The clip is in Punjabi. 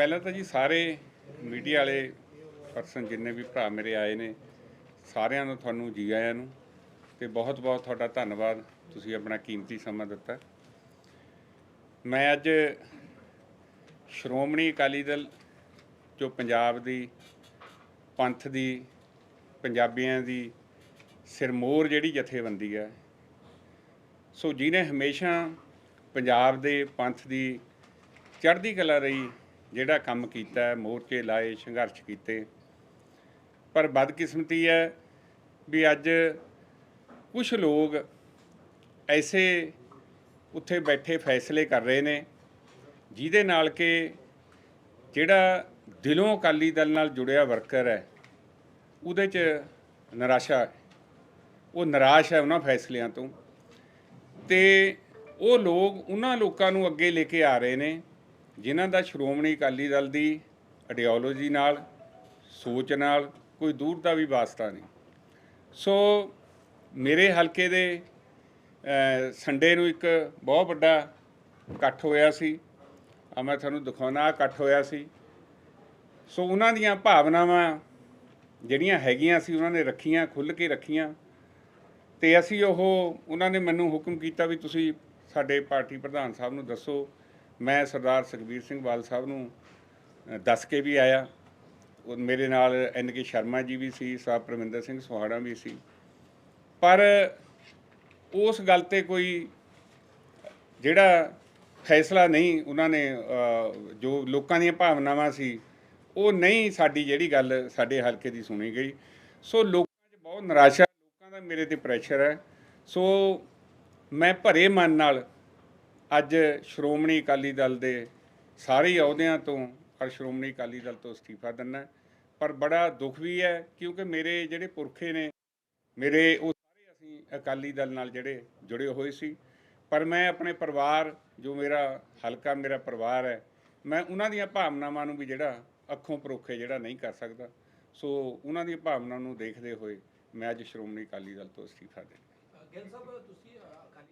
ਪਹਿਲਾਂ ਤਾਂ ਜੀ ਸਾਰੇ ਮੀਡੀਆ ਵਾਲੇ ਪਰਸਨ ਜਿੰਨੇ ਵੀ ਭਰਾ ਮੇਰੇ ਆਏ ਨੇ, ਸਾਰਿਆਂ ਨੂੰ ਤੁਹਾਨੂੰ ਜੀ ਆਇਆਂ ਨੂੰ ਤੇ ਬਹੁਤ ਬਹੁਤ ਤੁਹਾਡਾ ਧੰਨਵਾਦ, ਤੁਸੀਂ ਆਪਣਾ ਕੀਮਤੀ ਸਮਾਂ ਦਿੱਤਾ। ਮੈਂ ਅੱਜ ਸ਼੍ਰੋਮਣੀ ਅਕਾਲੀ ਦਲ, ਜੋ ਪੰਜਾਬ ਦੀ ਪੰਥ ਦੀ, ਪੰਜਾਬੀਆਂ ਦੀ ਸਿਰਮੋਰ ਜਿਹੜੀ ਜਥੇਬੰਦੀ ਹੈ ਸੋ ਜਿਹਨੇ ਹਮੇਸ਼ਾ ਪੰਜਾਬ ਦੇ ਪੰਥ ਦੀ ਚੜ੍ਹਦੀ ਕਲਾ ਰਹੀ ਜਿਹੜਾ ਕੰਮ ਕੀਤਾ, ਮੋਰਚੇ ਲਾਏ, ਸੰਘਰਸ਼ ਕੀਤੇ। ਪਰ ਬਦਕਿਸਮਤੀ ਹੈ ਵੀ ਅੱਜ ਕੁਝ ਲੋਕ ਐਸੇ ਉੱਥੇ ਬੈਠੇ ਫੈਸਲੇ ਕਰ ਰਹੇ ਨੇ, ਜਿਹਦੇ ਨਾਲ ਕਿ ਜਿਹੜਾ ਦਿਲੋਂ ਅਕਾਲੀ ਦਲ ਨਾਲ ਜੁੜਿਆ ਵਰਕਰ ਹੈ, ਉਹਦੇ 'ਚ ਨਿਰਾਸ਼ਾ ਉਹ ਨਿਰਾਸ਼ ਹੈ ਉਹਨਾਂ ਫੈਸਲਿਆਂ ਤੋਂ ਤੇ ਉਹ ਲੋਕ ਉਹਨਾਂ ਲੋਕਾਂ ਨੂੰ ਅੱਗੇ ਲੈ ਕੇ ਆ ਰਹੇ ਨੇ। ਜਿਨ੍ਹਾਂ ਦਾ ਸ਼੍ਰੋਮਣੀ ਅਕਾਲੀ ਦਲ ਦੀ ਆਈਡੀਓਲੋਜੀ ਨਾਲ, ਸੋਚ ਨਾਲ ਕੋਈ ਦੂਰ ਦਾ ਵੀ ਵਾਸਤਾ ਨਹੀਂ। ਸੋ ਮੇਰੇ ਹਲਕੇ ਦੇ ਸੰਡੇ ਨੂੰ ਇੱਕ ਬਹੁਤ ਵੱਡਾ ਇਕੱਠ ਹੋਇਆ ਸੀ। ਆ ਮੈਂ ਤੁਹਾਨੂੰ ਦਿਖਾਉਣਾ ਇਕੱਠ ਹੋਇਆ ਸੀ। ਸੋ ਉਹਨਾਂ ਦੀਆਂ ਭਾਵਨਾਵਾਂ ਜਿਹੜੀਆਂ ਹੈਗੀਆਂ ਸੀ, ਉਹਨਾਂ ਨੇ ਰੱਖੀਆਂ, ਖੁੱਲ੍ਹ ਕੇ ਰੱਖੀਆਂ। ਤੇ ਅਸੀਂ ਉਹ, ਉਹਨਾਂ ਨੇ ਮੈਨੂੰ ਹੁਕਮ ਕੀਤਾ ਵੀ ਤੁਸੀਂ ਸਾਡੇ ਪਾਰਟੀ ਪ੍ਰਧਾਨ ਸਾਹਿਬ ਨੂੰ ਦੱਸੋ ਮੈਂ ਸਰਦਾਰ ਸੁਖਬੀਰ ਸਿੰਘ ਬਾਲ ਸਾਹਿਬ ਨੂੰ ਦੱਸ ਕੇ ਵੀ ਆਇਆ। ਉਹ ਮੇਰੇ ਨਾਲ ਐਨ ਕੇ ਸ਼ਰਮਾ ਜੀ ਵੀ ਸੀ ਸਾਹਿਬ ਪ੍ਰਵਿੰਦਰ ਸਿੰਘ ਸੁਹਾੜਾ ਵੀ ਸੀ। ਪਰ ਉਸ ਗੱਲ ਤੇ ਕੋਈ ਜਿਹੜਾ ਫੈਸਲਾ ਨਹੀਂ ਉਹਨਾਂ ਨੇ ਜੋ ਲੋਕਾਂ ਦੀਆਂ ਭਾਵਨਾਵਾਂ ਸੀ, ਉਹ ਨਹੀਂ ਸਾਡੀ ਜਿਹੜੀ ਗੱਲ ਸਾਡੇ ਹਲਕੇ ਦੀ ਸੁਣੀ ਗਈ। ਸੋ ਲੋਕਾਂ 'ਚ ਬਹੁਤ ਨਿਰਾਸ਼ਾ, ਲੋਕਾਂ ਦਾ ਮੇਰੇ ਤੇ ਪ੍ਰੈਸ਼ਰ ਹੈ। ਸੋ ਮੈਂ ਭਰੇ ਮਨ ਨਾਲ ਅੱਜ ਸ਼੍ਰੋਮਣੀ ਅਕਾਲੀ ਦਲ ਦੇ ਸਾਰੇ ਅਹੁਦਿਆਂ ਤੋਂ ਔਰ ਸ਼੍ਰੋਮਣੀ ਅਕਾਲੀ ਦਲ ਤੋਂ ਅਸਤੀਫਾ ਦਿੰਦਾ ਪਰ ਬੜਾ ਦੁੱਖ ਵੀ ਹੈ, ਕਿਉਂਕਿ ਮੇਰੇ ਜਿਹੜੇ ਪੁਰਖੇ ਨੇ, ਮੇਰੇ ਉਹ ਸਾਰੇ ਅਸੀਂ ਅਕਾਲੀ ਦਲ ਨਾਲ ਜਿਹੜੇ ਜੁੜੇ ਹੋਏ ਸੀ। ਪਰ ਮੈਂ ਆਪਣੇ ਪਰਿਵਾਰ, ਜੋ ਮੇਰਾ ਹਲਕਾ, ਮੇਰਾ ਪਰਿਵਾਰ ਹੈ, ਮੈਂ ਉਹਨਾਂ ਦੀਆਂ ਭਾਵਨਾਵਾਂ ਨੂੰ ਵੀ ਜਿਹੜਾ ਅੱਖੋਂ ਪਰੋਖੇ ਜਿਹੜਾ ਨਹੀਂ ਕਰ ਸਕਦਾ। ਸੋ ਉਹਨਾਂ ਦੀਆਂ ਭਾਵਨਾਵਾਂ ਨੂੰ ਦੇਖਦੇ ਹੋਏ ਮੈਂ ਅੱਜ ਸ਼੍ਰੋਮਣੀ ਅਕਾਲੀ ਦਲ ਤੋਂ ਅਸਤੀਫਾ ਦੇ ਗਿੱਲ ਸਾਹਿਬ, ਤੁਸੀਂ